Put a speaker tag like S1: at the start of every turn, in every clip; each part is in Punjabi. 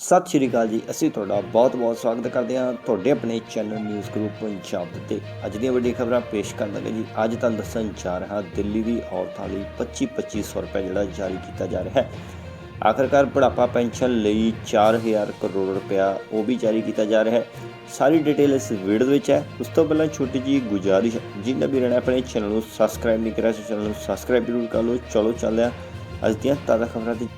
S1: ਸਤਿ ਸ਼੍ਰੀ ਅਕਾਲ ਜੀ। ਅਸੀਂ ਤੁਹਾਡਾ ਬਹੁਤ-ਬਹੁਤ ਸਵਾਗਤ ਕਰਦੇ ਹਾਂ ਤੁਹਾਡੇ ਆਪਣੇ ਚੈਨਲ ਨਿਊਜ਼ ਗਰੁੱਪ ਪੰਜਾਬ ਦੇ ਉੱਤੇ ਅੱਜ ਦੀਆਂ ਵੱਡੀਆਂ ਖਬਰਾਂ ਪੇਸ਼ ਕਰਨ ਲੱਗੇ ਜੀ। ਅੱਜ ਤੁਹਾਨੂੰ ਦੱਸਣ ਜਾ ਰਿਹਾ ਦਿੱਲੀ ਦੀ ਔਰਤਾਂ ਲਈ 25-2500 ਰੁਪਏ ਜਿਹੜਾ ਜਾਰੀ ਕੀਤਾ ਜਾ ਰਿਹਾ ਹੈ। ਆਖਰਕਾਰ ਬੁਢਾਪਾ ਪੈਨਸ਼ਨ ਲਈ 4000 ਕਰੋੜ ਰੁਪਇਆ ਉਹ ਵੀ ਜਾਰੀ ਕੀਤਾ ਜਾ ਰਿਹਾ ਹੈ। ਸਾਰੀ ਡਿਟੇਲ ਇਸ ਵੀਡੀਓ ਦੇ ਵਿੱਚ ਹੈ। ਉਸ ਤੋਂ ਪਹਿਲਾਂ ਛੋਟੀ ਜੀ ਗੁਜ਼ਾਰਿਸ਼ ਹੈ, ਜਿਨ੍ਹਾਂ ਵੀ ਨੇ ਆਪਣੇ ਚੈਨਲ ਨੂੰ ਸਬਸਕ੍ਰਾਈਬ ਨਹੀਂ ਕਰਿਆ ਸੋ ਚੈਨਲ ਨੂੰ ਸਬਸਕ੍ਰਾਈਬ ਜ਼ਰੂਰ ਕਰ ਲਓ। ਚਲੋ ਚੱਲਦੇ ਹਾਂ ਅੱਜ ਦੀਆਂ ਤਾਜ਼ਾ ਖਬਰਾਂ ਦੀ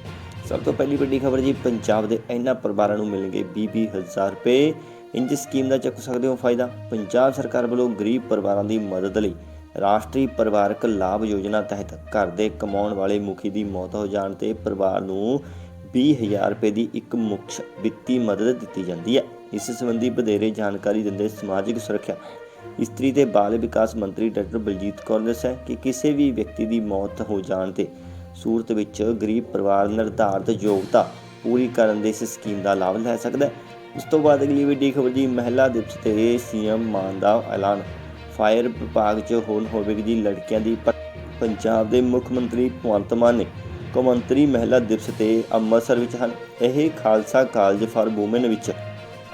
S1: ਸਭ ਤੋਂ ਪਹਿਲੀ ਵੱਡੀ ਖਬਰ ਜੀ, ਪੰਜਾਬ ਦੇ ਇਹਨਾਂ ਪਰਿਵਾਰਾਂ ਨੂੰ ਮਿਲਣਗੇ 20-20000 ਰੁਪਏ। ਇੰਜ ਸਕੀਮ ਦਾ ਚੱਕ ਸਕਦੇ ਹੋ ਫਾਇਦਾ? ਪੰਜਾਬ ਸਰਕਾਰ ਵੱਲੋਂ ਗਰੀਬ ਪਰਿਵਾਰਾਂ ਦੀ ਮਦਦ ਲਈ ਰਾਸ਼ਟਰੀ ਪਰਿਵਾਰਕ ਲਾਭ ਯੋਜਨਾ ਤਹਿਤ ਘਰ ਦੇ ਕਮਾਉਣ ਵਾਲੇ ਮੁਖੀ ਦੀ ਮੌਤ ਹੋ ਜਾਣ ਤੇ ਪਰਿਵਾਰ ਨੂੰ 20000 ਰੁਪਏ ਦੀ ਇੱਕ ਮੁਕਤ ਵਿੱਤੀ ਮਦਦ ਦਿੱਤੀ ਜਾਂਦੀ ਹੈ। ਇਸ ਸੰਬੰਧੀ ਵਧੇਰੇ ਜਾਣਕਾਰੀ ਦਿੰਦੇ ਸਮਾਜਿਕ ਸੁਰੱਖਿਆ ਇਸਤਰੀ ਤੇ ਬਾਲ ਵਿਕਾਸ ਮੰਤਰੀ ਡਾਕਟਰ ਬਲਜੀਤ ਕੌਰ ਨੇ ਦੱਸਿਆ ਕਿ ਕਿਸੇ ਵੀ ਵਿਅਕਤੀ ਦੀ ਮੌਤ ਹੋ ਜਾਣ ਤੇ ਸੂਰਤ ਵਿੱਚ ਗਰੀਬ ਪਰਿਵਾਰ ਨਿਰਧਾਰਤ ਯੋਗਤਾ ਪੂਰੀ ਕਰਨ ਦੇ ਇਸ ਸਕੀਮ ਦਾ ਲਾਭ ਲੈ ਸਕਦਾ ਹੈ। ਉਸ ਤੋਂ ਬਾਅਦ ਅਗਲੀ ਵੱਡੀ ਖਬਰ ਜੀ, ਮਹਿਲਾ ਦਿਵਸ ਤੇ ਸੀਐਮ ਮਾਨ ਦਾ ਐਲਾਨ। ਫਾਇਰ ਵਿਭਾਗ 'ਚ ਹੁਣ ਹੋਵੇਗੀ ਜੀ ਲੜਕੀਆਂ ਦੀ ਪ- ਪੰਜਾਬ ਦੇ ਮੁੱਖ ਮੰਤਰੀ ਭਗਵੰਤ ਮਾਨ ਨੇ ਕੌਮਾਂਤਰੀ ਮਹਿਲਾ ਦਿਵਸ ਤੇ ਅੰਮ੍ਰਿਤਸਰ ਵਿੱਚ ਹਨ। ਇਹ ਖਾਲਸਾ ਕਾਲਜ ਫਾਰ ਔਮਨ ਵਿੱਚ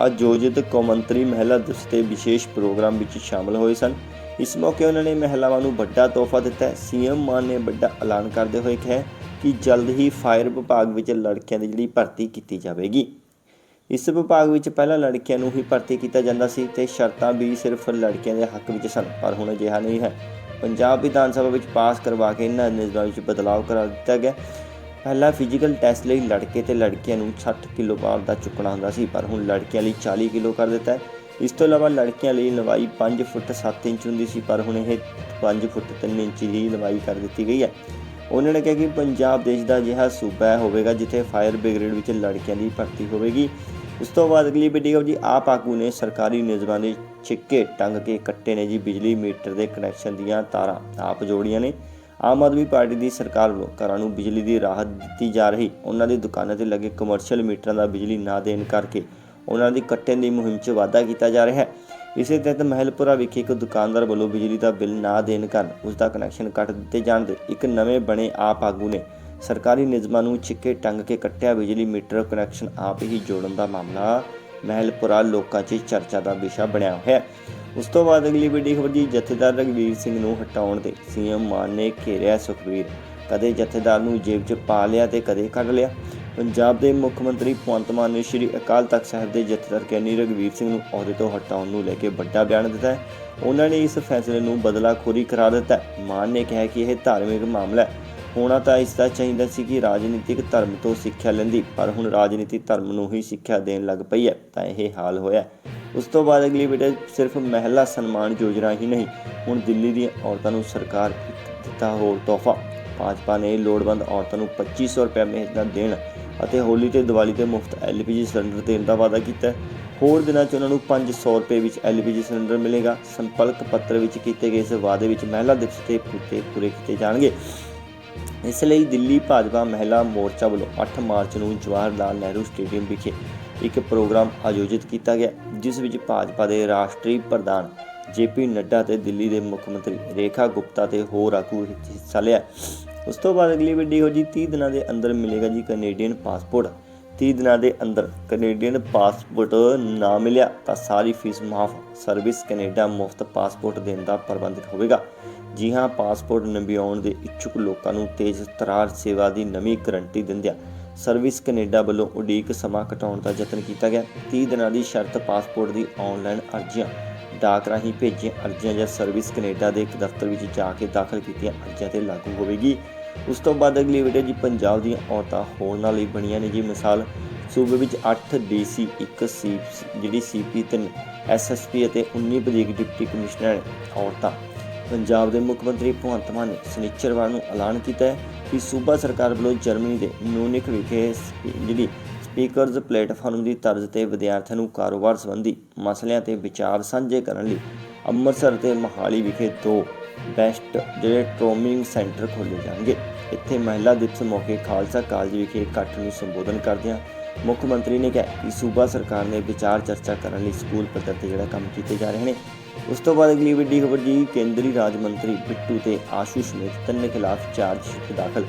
S1: ਆਯੋਜਿਤ ਕੌਮਾਂਤਰੀ ਮਹਿਲਾ ਦਿਵਸ ਤੇ ਵਿਸ਼ੇਸ਼ ਪ੍ਰੋਗਰਾਮ ਵਿੱਚ ਸ਼ਾਮਲ ਹੋਏ ਸਨ। ਇਸ ਮੌਕੇ ਉਹਨਾਂ ਨੇ ਮਹਿਲਾਵਾਂ ਨੂੰ ਵੱਡਾ ਤੋਹਫਾ ਦਿੱਤਾ। ਹੈ ਸੀਐਮ ਮਾਨ ਨੇ ਵੱਡਾ ਐਲਾਨ ਕਰਦੇ ਹੋਏ ਕਿਹਾ ਕਿ ਜਲਦ ਹੀ ਫਾਇਰ ਵਿਭਾਗ ਵਿੱਚ ਲੜਕੀਆਂ ਦੀ ਜਿਹੜੀ ਭਰਤੀ ਕੀਤੀ ਜਾਵੇਗੀ। ਇਸ ਵਿਭਾਗ ਵਿੱਚ ਪਹਿਲਾਂ ਲੜਕੀਆਂ ਨੂੰ ਹੀ ਭਰਤੀ ਕੀਤਾ ਜਾਂਦਾ ਸੀ ਤੇ ਸ਼ਰਤਾਂ ਵੀ ਸਿਰਫ ਲੜਕੀਆਂ ਦੇ ਹੱਕ ਵਿੱਚ ਸਨ, ਪਰ ਹੁਣ ਅਜਿਹਾ ਨਹੀਂ ਹੈ। ਪੰਜਾਬ ਵਿਧਾਨ ਸਭਾ ਵਿੱਚ ਪਾਸ ਕਰਵਾ ਕੇ ਇਹਨਾਂ ਨਿਯਮਾਂ ਵਿੱਚ ਬਦਲਾਅ ਕਰਾ ਦਿੱਤਾ ਗਿਆ। ਪਹਿਲਾਂ ਫਿਜ਼ੀਕਲ ਟੈਸਟ ਲਈ ਲੜਕੇ ਤੇ ਲੜਕੀਆਂ ਨੂੰ 60 ਕਿਲੋ ਭਾਰ ਦਾ ਚੁੱਕਣਾ ਹੁੰਦਾ ਸੀ, ਪਰ ਹੁਣ ਲੜਕੀਆਂ ਲਈ 40 ਕਿਲੋ ਕਰ ਦਿੱਤਾ ਹੈ। ਇਸ ਤੋਂ ਇਲਾਵਾ ਲੜਕੀਆਂ ਲਈ ਲੰਬਾਈ 5 ਫੁੱਟ 7 ਇੰਚ ਹੁੰਦੀ ਸੀ, ਪਰ ਹੁਣ ਇਹ 5 ਫੁੱਟ 3 ਇੰਚ ਹੀ ਲੰਬਾਈ ਕਰ ਦਿੱਤੀ ਗਈ ਹੈ। ਉਹਨਾਂ ਨੇ ਕਿਹਾ ਕਿ ਪੰਜਾਬ ਦੇਸ਼ ਦਾ ਅਜਿਹਾ ਸੂਬਾ ਹੋਵੇਗਾ ਜਿੱਥੇ ਫਾਇਰ ਬ੍ਰਿਗੇਡ ਵਿੱਚ ਲੜਕੀਆਂ ਦੀ ਭਰਤੀ ਹੋਵੇਗੀ। ਉਸ ਤੋਂ ਬਾਅਦ ਅਗਲੀ ਵੀਡੀਓ ਖਬਰ ਜੀ, ਆਪ ਆਗੂ ਨੇ ਸਰਕਾਰੀ ਨਿਯਮਾਂ ਦੇ ਛਿੱਕੇ ਟੰਗ ਕੇ ਕੱਟੇ ਨੇ ਜੀ, ਬਿਜਲੀ, ਮੀਟਰ ਦੇ ਕਨੈਕਸ਼ਨ ਦੀਆਂ ਤਾਰਾਂ ਆਪ ਜੋੜੀਆਂ ਨੇ। ਆਮ ਆਦਮੀ ਪਾਰਟੀ ਦੀ ਸਰਕਾਰ ਵੱਲੋਂ ਘਰਾਂ ਨੂੰ ਬਿਜਲੀ ਦੀ ਰਾਹਤ ਦਿੱਤੀ ਜਾ ਰਹੀ। ਉਹਨਾਂ ਦੀ ਦੁਕਾਨਾਂ ਤੇ ਲੱਗੇ ਕਮਰਸ਼ੀਅਲ ਮੀਟਰਾਂ ਦਾ ਬਿਜਲੀ ਨਾ ਦੇਣ ਕਰਕੇ ਉਹਨਾਂ ਦੀ ਕੱਟਣ ਦੀ ਮੁਹਿੰਮ 'ਚ ਵਾਧਾ ਕੀਤਾ ਜਾ ਰਿਹਾ ਹੈ। ਇਸੇ ਤਹਿਤ ਮਹਿਲਪੁਰਾ ਵਿਖੇ ਇੱਕ ਦੁਕਾਨਦਾਰ ਵੱਲੋਂ ਬਿਜਲੀ ਦਾ ਬਿੱਲ ਨਾ ਦੇਣ ਕਾਰਨ ਉਸ ਦਾ ਕਨੈਕਸ਼ਨ ਕੱਟ ਦਿੱਤੇ ਜਾਣ ਦੇ ਇੱਕ ਨਵੇਂ ਬਣੇ ਆਪ ਆਗੂ ਨੇ ਸਰਕਾਰੀ ਨਿਯਮਾਂ ਨੂੰ ਛਿੱਕੇ ਟੰਗ ਕੇ ਕੱਟਿਆ ਬਿਜਲੀ ਮੀਟਰ ਕਨੈਕਸ਼ਨ ਆਪ ਹੀ ਜੋੜਨ ਦਾ ਮਾਮਲਾ ਮਹਿਲਪੁਰਾ ਲੋਕਾਂ 'ਚ ਚਰਚਾ ਦਾ ਵਿਸ਼ਾ ਬਣਿਆ ਹੋਇਆ ਉਸ ਤੋਂ ਬਾਅਦ ਅਗਲੀ ਵੱਡੀ ਖਬਰ ਜੀ, ਜਥੇਦਾਰ ਰਗਵੀਰ ਸਿੰਘ ਨੂੰ ਹਟਾਉਣ ਤੇ ਸੀਐਮ ਮਾਨ ਨੇ ਘੇਰਿਆ ਸੁਖਵੀਰ ਕਦੇ ਜਥੇਦਾਰ ਨੂੰ ਜੇਬ 'ਚ ਪਾ ਲਿਆ ਤੇ ਕਦੇ ਕੱਢ ਲਿਆ। ਪੰਜਾਬ ਦੇ ਮੁੱਖ ਮੰਤਰੀ ਭਗਵੰਤ ਮਾਨ ਨੇ ਸ੍ਰੀ ਅਕਾਲ ਤਖਤ ਸਾਹਿਬ ਦੇ ਜਥੇਦਾਰ ਕੈਨੀ ਰਗਵੀਰ ਸਿੰਘ ਨੂੰ ਅਹੁਦੇ ਤੋਂ ਹਟਾਉਣ ਨੂੰ ਲੈ ਕੇ ਵੱਡਾ ਬਿਆਨ ਦਿੱਤਾ ਹੈ। ਉਹਨਾਂ ਨੇ ਇਸ ਫੈਸਲੇ ਨੂੰ ਬਦਲਾਖੋਰੀ ਕਰਾਰ ਦਿੱਤਾ ਮਾਨ ਨੇ ਕਿਹਾ ਕਿ ਇਹ ਧਾਰਮਿਕ ਮਾਮਲਾ ਹੈ। ਹੋਣਾ ਤਾਂ ਇਸ ਦਾ ਚਾਹੀਦਾ ਸੀ ਕਿ ਰਾਜਨੀਤਿਕ ਧਰਮ ਤੋਂ ਸਿੱਖਿਆ ਲੈਂਦੀ, ਪਰ ਹੁਣ ਰਾਜਨੀਤਿਕ ਧਰਮ ਨੂੰ ਹੀ ਸਿੱਖਿਆ ਦੇਣ ਲੱਗ ਪਈ ਹੈ, ਤਾਂ ਇਹ ਹਾਲ ਹੋਇਆ ਉਸ ਤੋਂ ਬਾਅਦ ਅਗਲੀ ਵੀਡੀਓ ਸਿਰਫ ਮਹਿਲਾ ਸਨਮਾਨ ਯੋਜਨਾ ਹੀ ਨਹੀਂ, ਹੁਣ ਦਿੱਲੀ ਦੀਆਂ ਔਰਤਾਂ ਨੂੰ ਸਰਕਾਰ ਦਿੱਤਾ ਹੋਰ ਤੋਹਫਾ। ਭਾਜਪਾ ਨੇ ਲੋੜਵੰਦ ਔਰਤਾਂ ਨੂੰ 2500 ਰੁਪਏ ਮਹੀਨਾ ਦੇਣ ਅਤੇ ਹੋਲੀ ਤੇ ਦੀਵਾਲੀ ਤੇ ਮੁਫਤ ਐਲਪੀਜੀ ਸਿਲੰਡਰ ਦੇਣ ਦਾ ਵਾਅਦਾ ਕੀਤਾ ਹੋਰ ਦਿਨਾਂ 'ਚ ਉਹਨਾਂ ਨੂੰ 500 ਰੁਪਏ ਵਿੱਚ ਐਲਪੀਜੀ ਸਿਲੰਡਰ ਮਿਲੇਗਾ। ਸੰਪਰਕ ਪੱਤਰ ਵਿੱਚ ਕੀਤੇ ਗਏ ਇਸ ਵਾਅਦੇ ਵਿੱਚ ਮਹਿਲਾ ਦਿਵਸ ਤੇ ਪੂਰੇ ਪੂਰੇ ਕੀਤੇ ਜਾਣਗੇ। ਇਸ ਲਈ ਦਿੱਲੀ ਭਾਜਪਾ ਮਹਿਲਾ ਮੋਰਚਾ ਵੱਲੋਂ 8 ਮਾਰਚ ਨੂੰ ਜਵਾਹਰ ਲਾਲ ਨਹਿਰੂ ਸਟੇਡੀਅਮ ਵਿਖੇ ਇੱਕ ਪ੍ਰੋਗਰਾਮ ਆਯੋਜਿਤ ਕੀਤਾ ਗਿਆ, ਜਿਸ ਵਿੱਚ ਭਾਜਪਾ ਦੇ ਰਾਸ਼ਟਰੀ ਪ੍ਰਧਾਨ ਜੇਪੀ ਨੱਡਾ ਤੇ ਦਿੱਲੀ ਦੇ ਮੁੱਖ ਮੰਤਰੀ ਰੇਖਾ ਗੁਪਤਾ ਤੇ ਹੋਰ ਆਗੂ ਹਿੱਸਾ ਲਿਆ। ਉਸ ਤੋਂ ਬਾਅਦ ਅਗਲੀ ਵੱਡੀ ਹੋ ਜੀ 30 ਦਿਨਾਂ ਦੇ ਅੰਦਰ ਮਿਲੇਗਾ ਜੀ ਕੈਨੇਡੀਅਨ ਪਾਸਪੋਰਟ 30 ਦਿਨਾਂ ਦੇ ਅੰਦਰ ਕੈਨੇਡੀਅਨ ਪਾਸਪੋਰਟ ਨਾ ਮਿਲਿਆ ਤਾਂ ਸਾਰੀ ਫੀਸ ਮਾਫ ਸਰਵਿਸ ਕੈਨੇਡਾ ਮੁਫਤ ਪਾਸਪੋਰਟ ਦੇਣ ਦਾ ਪ੍ਰਬੰਧ ਹੋਵੇਗਾ। ਜੀ ਹਾਂ ਪਾਸਪੋਰਟ ਨਵਿਆਉਣ ਦੇ ਇੱਛੁਕ ਲੋਕਾਂ ਨੂੰ ਤੇਜ਼ ਤਰਾਰ ਸੇਵਾ ਦੀ ਨਵੀਂ ਗਰੰਟੀ ਦਿੰਦਿਆਂ ਸਰਵਿਸ ਕੈਨੇਡਾ ਵੱਲੋਂ ਉਡੀਕ ਸਮਾਂ ਘਟਾਉਣ ਦਾ ਯਤਨ ਕੀਤਾ ਗਿਆ। 30 ਦਿਨਾਂ ਦੀ ਸ਼ਰਤ ਪਾਸਪੋਰਟ ਦੀ ਆਨਲਾਈਨ ਅਰਜ਼ੀਆਂ, ਡਾਕ ਰਾਹੀਂ ਭੇਜੀਆਂ ਅਰਜ਼ੀਆਂ ਜਾਂ ਸਰਵਿਸ ਕੈਨੇਡਾ ਦੇ ਇੱਕ ਦਫ਼ਤਰ ਵਿੱਚ ਜਾ ਕੇ ਦਾਖਲ ਕੀਤੀਆਂ ਅਰਜ਼ੀਆਂ ਤੇ ਲਾਗੂ ਹੋਵੇਗੀ। ਉਸ ਤੋਂ ਬਾਅਦ ਅਗਲੀ ਵੀਡੀਓ ਜੀ ਪੰਜਾਬ ਦੀਆਂ ਔਰਤਾਂ ਹੋਰਨਾਂ ਲਈ ਬਣੀਆਂ ਨੇ ਜੀ ਮਿਸਾਲ। ਸੂਬੇ ਵਿੱਚ 8 ਡੀਸੀ 1 ਸੀ, ਜਿਹੜੀ ਸੀਪੀ 3 ਐਸਐਸਪੀ ਅਤੇ 19 ਵਧੀਕ ਡਿਪਟੀ ਕਮਿਸ਼ਨਰ ਨੇ ਔਰਤਾਂ। ਪੰਜਾਬ ਦੇ ਮੁੱਖ ਮੰਤਰੀ ਭਗਵੰਤ ਮਾਨ ਨੇ ਸ਼ਨੀਚਰਵਾਰ ਨੂੰ ਐਲਾਨ ਕੀਤਾ ਹੈ ਕਿ ਸੂਬਾ ਸਰਕਾਰ ਵੱਲੋਂ ਜਰਮਨੀ ਦੇ ਮਿਊਨਿਖ ਵਿਖੇ ਜਿਹੜੀ ਸਪੀਕਰਜ਼ ਪਲੇਟਫਾਰਮ ਦੀ ਤਰਜ਼ ਤੇ ਵਿਦਿਆਰਥੀਆਂ ਨੂੰ ਕਾਰੋਬਾਰ ਸੰਬੰਧੀ ਮਸਲਿਆਂ ਤੇ ਵਿਚਾਰ ਸਾਂਝੇ ਕਰਨ ਲਈ ਅੰਮ੍ਰਿਤਸਰ ਤੇ ਮਹਾਲੀ ਵਿਖੇ ਦੋ ਬੈਸਟ ਜਿਹੜੇ ਟ੍ਰੋਮਿੰਗ ਸੈਂਟਰ ਖੋਲ੍ਹੇ ਜਾਣਗੇ। ਇੱਥੇ ਮਹਿਲਾ ਦਿਵਸ ਮੌਕੇ ਖਾਲਸਾ ਕਾਲਜ ਵਿਖੇ ਇਕੱਠ ਨੂੰ ਸੰਬੋਧਨ ਕਰਦਿਆਂ ਮੁੱਖ ਮੰਤਰੀ ਨੇ ਕਿਹਾ ਕਿ ਸੂਬਾ ਸਰਕਾਰ ਨੇ ਵਿਚਾਰ ਚਰਚਾ ਕਰਨ ਲਈ ਸਕੂਲ ਪੱਧਰ ਤੇ ਜਿਹੜਾ ਕੰਮ ਕੀਤੇ ਜਾ ਰਹੇ ਨੇ, ਉਸ ਤੋਂ ਬਾਅਦ ਅਗਲੀ ਵੱਡੀ ਖਬਰ ਜੀ, ਕੇਂਦਰੀ ਰਾਜ ਮੰਤਰੀ ਬਿੱਟੂ ਤੇ ਆਸ਼ੂ ਸਮੇਤ ਤਿੰਨ ਖਿਲਾਫ ਚਾਰਜ ਸ਼ੀਟ ਦਾਖਲ।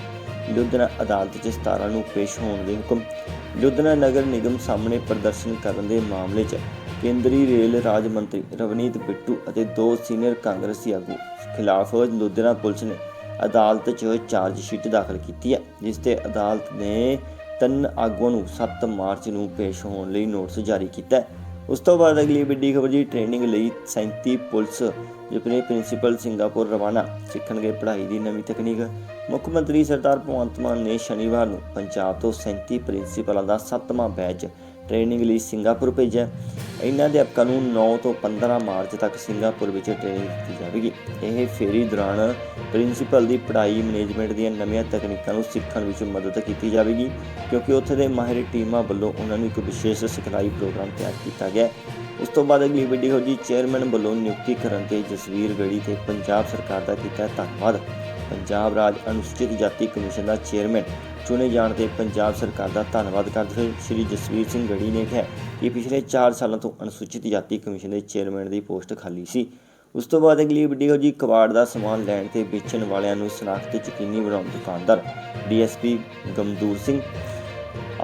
S1: ਲੁਧਿਆਣਾ ਅਦਾਲਤ 'ਚ 17 ਨੂੰ ਪੇਸ਼ ਹੋਣ ਦੇ ਹੁਕਮ। ਲੁਧਿਆਣਾ ਨਗਰ ਨਿਗਮ ਸਾਹਮਣੇ ਪ੍ਰਦਰਸ਼ਨ ਕਰਨ ਦੇ ਮਾਮਲੇ 'ਚ ਕੇਂਦਰੀ ਰੇਲ ਰਾਜ ਮੰਤਰੀ ਰਵਨੀਤ ਬਿੱਟੂ ਅਤੇ ਦੋ ਸੀਨੀਅਰ ਕਾਂਗਰਸੀ ਆਗੂ ਖਿਲਾਫ ਲੁਧਿਆਣਾ ਪੁਲਿਸ ਨੇ ਅਦਾਲਤ 'ਚ ਚਾਰਜ ਸ਼ੀਟ ਦਾਖਲ ਕੀਤੀ ਹੈ, ਜਿਸ ਤੇ ਅਦਾਲਤ ਨੇ ਤਿੰਨ ਆਗੂਆਂ ਨੂੰ 7 ਮਾਰਚ ਨੂੰ ਪੇਸ਼ ਹੋਣ ਲਈ ਨੋਟਿਸ ਜਾਰੀ ਕੀਤਾ ਉਸ ਤੋਂ ਬਾਅਦ ਅਗਲੀ ਵੱਡੀ ਖਬਰ ਜੀ ਟ੍ਰੇਨਿੰਗ ਲਈ 37 ਪੁਲਿਸ ਜਿਪਨੇ ਪ੍ਰਿੰਸੀਪਲ ਸਿੰਗਾਪੁਰ ਰਵਾਨਾ ਸਿੱਖਣਗੇ ਪੜ੍ਹਾਈ ਦੀ ਨਵੀਂ ਤਕਨੀਕ। ਮੁੱਖ ਮੰਤਰੀ ਸਰਦਾਰ ਭਗਵੰਤ ਮਾਨ ਨੇ ਸ਼ਨੀਵਾਰ ਨੂੰ ਪੰਜਾਬ ਤੋਂ 37 ਪ੍ਰਿੰਸੀਪਲਾਂ ਦਾ 7ਵਾਂ ਬੈਚ ਟ੍ਰੇਨਿੰਗ ਲਈ ਸਿੰਗਾਪੁਰ ਭੇਜਿਆ। ਇਹਨਾਂ ਅਧਿਆਪਕਾਂ ਨੂੰ 9 ਤੋਂ 15 ਮਾਰਚ ਤੱਕ ਸਿੰਗਾਪੁਰ ਵਿੱਚ ਟ੍ਰੇਨਿੰਗ ਦਿੱਤੀ ਜਾਵੇਗੀ। ਇਹ ਫੇਰੀ ਦੌਰਾਨ ਪ੍ਰਿੰਸੀਪਲ ਦੀ ਪੜ੍ਹਾਈ ਮੈਨੇਜਮੈਂਟ ਦੀਆਂ ਨਵੀਆਂ ਤਕਨੀਕਾਂ ਨੂੰ ਸਿੱਖਣ ਵਿੱਚ ਮਦਦ ਕੀਤੀ ਜਾਵੇਗੀ, ਕਿਉਂਕਿ ਉੱਥੇ ਦੇ ਮਾਹਿਰ ਟੀਮਾਂ ਵੱਲੋਂ ਉਹਨਾਂ ਨੂੰ ਇੱਕ ਵਿਸ਼ੇਸ਼ ਸਿਖਲਾਈ ਪ੍ਰੋਗਰਾਮ ਤਿਆਰ ਕੀਤਾ ਗਿਆ ਹੈ। ਉਸ ਤੋਂ ਬਾਅਦ ਅਗਲੀ ਵੱਡੀ ਹੋ ਜੀ ਚੇਅਰਮੈਨ ਵੱਲੋਂ ਨਿਯੁਕਤੀ ਕਰਨ ਤੇ ਜਸਵੀਰ ਗੜੀ ਤੇ ਪੰਜਾਬ ਸਰਕਾਰ ਦਾ ਕੀਤਾ ਧੰਨਵਾਦ। ਪੰਜਾਬ ਰਾਜ ਅਨੁਸੂਚਿਤ ਜਾਤੀ ਕਮਿਸ਼ਨ ਦਾ ਚੇਅਰਮੈਨ ਚੁਣੇ ਜਾਣ ਤੇ ਪੰਜਾਬ ਸਰਕਾਰ ਦਾ ਧੰਨਵਾਦ ਕਰਦੇ ਹੋਏ ਸ਼੍ਰੀ ਜਸਵੀਰ ਸਿੰਘ ਗੜੀ ਨੇ ਕਿਹਾ ਕਿ ਪਿਛਲੇ 4 ਸਾਲਾਂ ਤੋਂ ਅਨੁਸੂਚਿਤ ਜਾਤੀ ਕਮਿਸ਼ਨ ਦੇ ਚੇਅਰਮੈਨ ਦੀ ਪੋਸਟ ਖਾਲੀ ਸੀ। ਉਸ ਤੋਂ ਬਾਅਦ ਅਗਲੀ ਵੀਡੀਓ ਜੀ ਕਬਾੜ ਦਾ ਸਮਾਨ ਲੈਣ ਤੇ ਵੇਚਣ ਵਾਲਿਆਂ ਨੂੰ ਸਨਾਖਤ ਯਕੀਨੀ ਬਣਾਉਣ ਦੁਕਾਨਦਾਰ ਡੀਐਸਪੀ ਗਮਦੂਰ ਸਿੰਘ।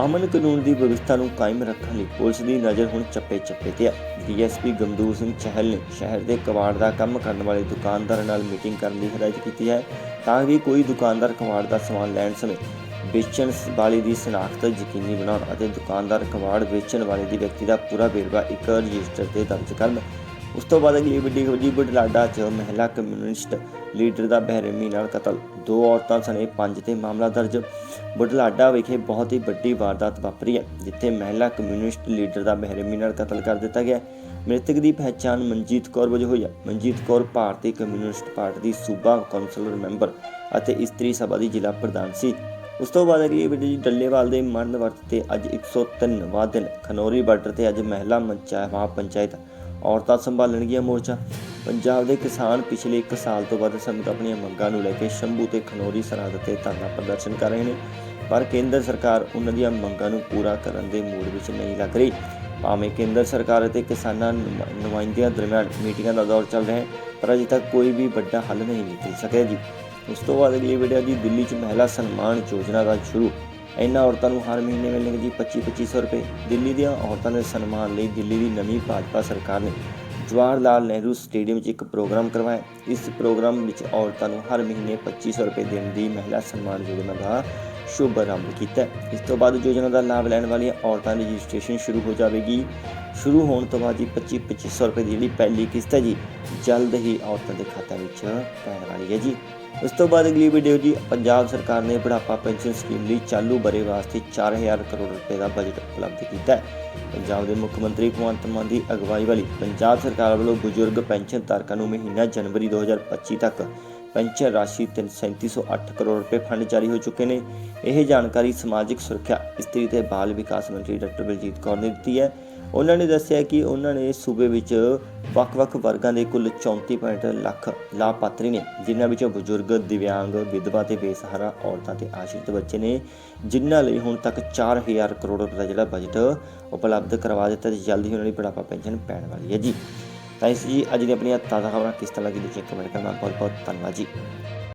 S1: ਅਮਨ ਕਾਨੂੰਨ ਦੀ ਵਿਵਸਥਾ ਨੂੰ ਕਾਇਮ ਰੱਖਣ ਲਈ ਪੁਲਿਸ ਦੀ ਨਜ਼ਰ ਹੁਣ ਚੱਪੇ-ਚੱਪੇ ਤੇ ਹੈ ਡੀਐਸਪੀ ਗਮਦੂਰ ਸਿੰਘ ਚਹਿਲ ਨੇ ਸ਼ਹਿਰ ਦੇ ਕਬਾੜ ਦਾ ਕੰਮ ਕਰਨ ਵਾਲੇ ਦੁਕਾਨਦਾਰਾਂ ਨਾਲ ਮੀਟਿੰਗ ਕਰਨ ਦੀ ਹਦਾਇਤ ਕੀਤੀ ਹੈ ਤਾਂ ਕਿ ਕੋਈ ਦੁਕਾਨਦਾਰ ਕਬਾੜ ਦਾ ਸਮਾਨ ਲੈਣ ਸਮੇਂ ਵੇਚਣ ਵਾਲੇ ਦੀ ਸਨਾਖਤ ਯਕੀਨੀ ਬਣਾਉਣ ਅਤੇ ਦੁਕਾਨਦਾਰ ਕਬਾੜ ਵੇਚਣ ਵਾਲੇ ਦੀ ਵਿਅਕਤੀ ਦਾ ਪੂਰਾ ਵੇਰਵਾ ਇੱਕ ਰਜਿਸਟਰ ਤੇ ਦਰਜ ਕਰਨ। ਉਸ ਤੋਂ ਬਾਅਦ ਅਗਲੀ ਵੱਡੀ ਖਬਰ ਜੀ ਬੁਢਲਾਡਾ 'ਚ ਮਹਿਲਾ ਕਮਿਊਨਿਸਟ ਲੀਡਰ ਦਾ ਬਹਿਰਮੀ ਨਾਲ ਕਤਲ। ਦੋ ਔਰਤਾਂ ਸਣੇ ਪੰਜ ਤੇ ਮਾਮਲਾ ਦਰਜ। ਬੁਢਲਾਡਾ ਵਿਖੇ ਬਹੁਤ ਹੀ ਵੱਡੀ ਵਾਰਦਾਤ ਵਾਪਰੀ ਹੈ, ਜਿੱਥੇ ਮਹਿਲਾ ਕਮਿਊਨਿਸਟ ਲੀਡਰ ਦਾ ਬਹਿਰਮੀ ਨਾਲ ਕਤਲ ਕਰ ਦਿੱਤਾ ਗਿਆ। ਮ੍ਰਿਤਕ ਦੀ ਪਹਿਚਾਣ ਮਨਜੀਤ ਕੌਰ ਵਜੋਂ ਹੋਈ ਹੈ। ਮਨਜੀਤ ਕੌਰ ਭਾਰਤੀ ਕਮਿਊਨਿਸਟ ਪਾਰਟੀ ਦੀ ਸੂਬਾ ਕੌਂਸਲਰ ਮੈਂਬਰ ਅਤੇ ਇਸਤਰੀ ਸਭਾ ਦੀ ਜ਼ਿਲ੍ਹਾ ਪ੍ਰਧਾਨ ਸੀ। ਉਸ ਤੋਂ ਬਾਅਦ ਅਗਲੀ ਵੀਡੀਓ ਜੀ ਡੱਲੇਵਾਲ ਦੇ ਮਰਨ ਵਰਤ ਤੇ ਅੱਜ 103ਵਾਂ ਦਿਨ ਖਨੌਰੀ ਬਾਰਡਰ ਤੇ ਅੱਜ ਮਹਿਲਾ ਮੰਚਾ ਮਹਾ ਪੰਚਾਇਤ ਔਰਤਾਂ ਸੰਭਾਲਣਗੀਆਂ ਮੋਰਚਾ। ਪੰਜਾਬ ਦੇ ਕਿਸਾਨ ਪਿਛਲੇ 1 ਸਾਲ ਤੋਂ ਵੱਧ ਸਮੇਂ ਆਪਣੀਆਂ ਮੰਗਾਂ ਨੂੰ ਲੈ ਕੇ ਸ਼ੰਭੂ ਤੇ ਖਨੌਰੀ ਸਰਹੱਦ ਤੇ ਧਰਨਾ ਪ੍ਰਦਰਸ਼ਨ ਕਰ ਰਹੇ ਨੇ। ਪਰ ਕੇਂਦਰ ਸਰਕਾਰ ਉਹਨਾਂ ਦੀਆਂ ਮੰਗਾਂ ਨੂੰ ਪੂਰਾ ਕਰਨ ਦੇ ਮੂਡ ਵਿੱਚ ਨਹੀਂ ਲੱਗ ਰਹੀ। ਭਾਵੇਂ ਕੇਂਦਰ ਸਰਕਾਰ ਅਤੇ ਕਿਸਾਨਾਂ ਨੁਮਾਇੰਦਿਆਂ ਦਰਮਿਆਨ ਮੀਟਿੰਗਾਂ ਦਾ ਦੌਰ ਚੱਲ ਰਿਹਾ ਹੈ, ਪਰ ਅਜੇ ਤੱਕ ਕੋਈ ਵੀ ਵੱਡਾ ਹੱਲ ਨਹੀਂ ਨਿਕਲ ਸਕਿਆ ਜੀ। ਉਸ ਤੋਂ ਬਾਅਦ ਅਗਲੀ ਵੀਡੀਓ ਜੀ, ਦਿੱਲੀ 'ਚ ਮਹਿਲਾ ਸਨਮਾਨ ਯੋਜਨਾ ਦਾ ਸ਼ੁਰੂ। ਇਹਨਾਂ ਔਰਤਾਂ ਨੂੰ ਹਰ ਮਹੀਨੇ ਮਿਲਣਗੇ ਜੀ 25 2500 ਰੁਪਏ। ਦਿੱਲੀ ਦੀਆਂ ਔਰਤਾਂ ਦੇ ਸਨਮਾਨ ਲਈ ਦਿੱਲੀ ਦੀ ਨਵੀਂ ਭਾਜਪਾ ਸਰਕਾਰ ਨੇ ਜਵਾਹਰ ਲਾਲ ਨਹਿਰੂ ਸਟੇਡੀਅਮ 'ਚ ਇੱਕ ਪ੍ਰੋਗਰਾਮ ਕਰਵਾਇਆ। ਇਸ ਪ੍ਰੋਗਰਾਮ ਵਿੱਚ ਔਰਤਾਂ ਨੂੰ ਹਰ ਮਹੀਨੇ 2500 ਰੁਪਏ ਦੇਣ ਦੀ ਮਹਿਲਾ ਸਨਮਾਨ ਯੋਜਨਾ ਦਾ ਸ਼ੁਭ ਆਰੰਭ ਕੀਤਾ। ਇਸ ਤੋਂ ਬਾਅਦ ਯੋਜਨਾ ਦਾ ਲਾਭ ਲੈਣ ਵਾਲੀਆਂ ਔਰਤਾਂ ਦੀ ਰਜਿਸਟ੍ਰੇਸ਼ਨ ਸ਼ੁਰੂ ਹੋ ਜਾਵੇਗੀ। ਸ਼ੁਰੂ ਹੋਣ ਤੋਂ ਬਾਅਦ ਜੀ 25 2500 ਰੁਪਏ ਦੀ ਜਿਹੜੀ ਪਹਿਲੀ ਕਿਸ਼ਤ ਹੈ ਜੀ, ਜਲਦ ਹੀ ਔਰਤਾਂ ਦੇ ਖਾਤਿਆਂ ਵਿੱਚ ਪੈਣ ਵਾਲੀ ਹੈ ਜੀ। ਉਸ ਤੋਂ ਬਾਅਦ ਅਗਲੀ ਵੀਡੀਓ ਜੀ, ਪੰਜਾਬ ਸਰਕਾਰ ਨੇ ਬੁਢਾਪਾ ਪੈਨਸ਼ਨ ਸਕੀਮ ਲਈ ਚਾਲੂ ਬਰੇ ਵਾਸਤੇ 4000 ਕਰੋੜ ਰੁਪਏ ਦਾ ਬਜਟ ਉਪਲਬਧ ਕੀਤਾ ਹੈ। ਪੰਜਾਬ ਦੇ ਮੁੱਖ ਮੰਤਰੀ ਭਗਵੰਤ ਮਾਨ ਦੀ ਅਗਵਾਈ ਵਾਲੀ ਪੰਜਾਬ ਸਰਕਾਰ ਵੱਲੋਂ ਬਜ਼ੁਰਗ ਪੈਨਸ਼ਨ ਧਾਰਕਾਂ ਨੂੰ ਮਹੀਨਾ ਜਨਵਰੀ 2025 ਤੱਕ ਪੈਨਸ਼ਨ ਰਾਸ਼ੀ 3708 ਕਰੋੜ ਰੁਪਏ ਫੰਡ ਜਾਰੀ ਹੋ ਚੁੱਕੇ ਨੇ। ਇਹ ਜਾਣਕਾਰੀ ਸਮਾਜਿਕ ਸੁਰੱਖਿਆ ਇਸਤਰੀ ਤੇ ਬਾਲ ਵਿਕਾਸ ਮੰਤਰੀ ਡਾਕਟਰ ਬਲਜੀਤ ਕੌਰ ਨੇ ਦਿੱਤੀ ਹੈ। ਉਹਨਾਂ ਨੇ ਦੱਸਿਆ ਕਿ ਉਹਨਾਂ ਨੇ ਸੂਬੇ ਵਿੱਚ ਵੱਖ-ਵੱਖ ਵਰਗਾਂ ਦੇ ਕੁੱਲ 34.5 ਲੱਖ ਲਾਭਪਾਤਰੀ ਨੇ, ਜਿਨ੍ਹਾਂ ਵਿੱਚੋਂ ਬਜ਼ੁਰਗ, ਦਿਵਿਆਂਗ, ਵਿਧਵਾ ਤੇ ਬੇਸਹਾਰਾ, ਔਰਤਾਂ ਤੇ ਆਸ਼ਰਿਤ ਬੱਚੇ ਨੇ, ਜਿਨ੍ਹਾਂ ਲਈ ਹੁਣ ਤੱਕ 4000 ਕਰੋੜ ਰੁਪਏ ਦਾ ਜਿਹੜਾ ਬਜਟ ਉਪਲਬਧ ਕਰਵਾ ਦਿੱਤਾ ਤੇ ਜਲਦੀ ਹੀ ਉਹਨਾਂ ਦੀ ਬੁਢਾਪਾ ਪੈਨਸ਼ਨ ਪੈਣ ਵਾਲੀ ਹੈ ਜੀ। ਤਾਂ ਇਸ ਜੀ ਅੱਜ ਦੀ ਆਪਣੀਆਂ ਤਾਜ਼ਾ ਖਬਰਾਂ ਕਿਸ ਤਰ੍ਹਾਂ ਲੱਗੀ ਤੁਸੀਂ ਕਮੈਂਟ ਕਰਨਾ ਬਹੁਤ ਬਹੁਤ ਧੰਨਵਾਦ ਜੀ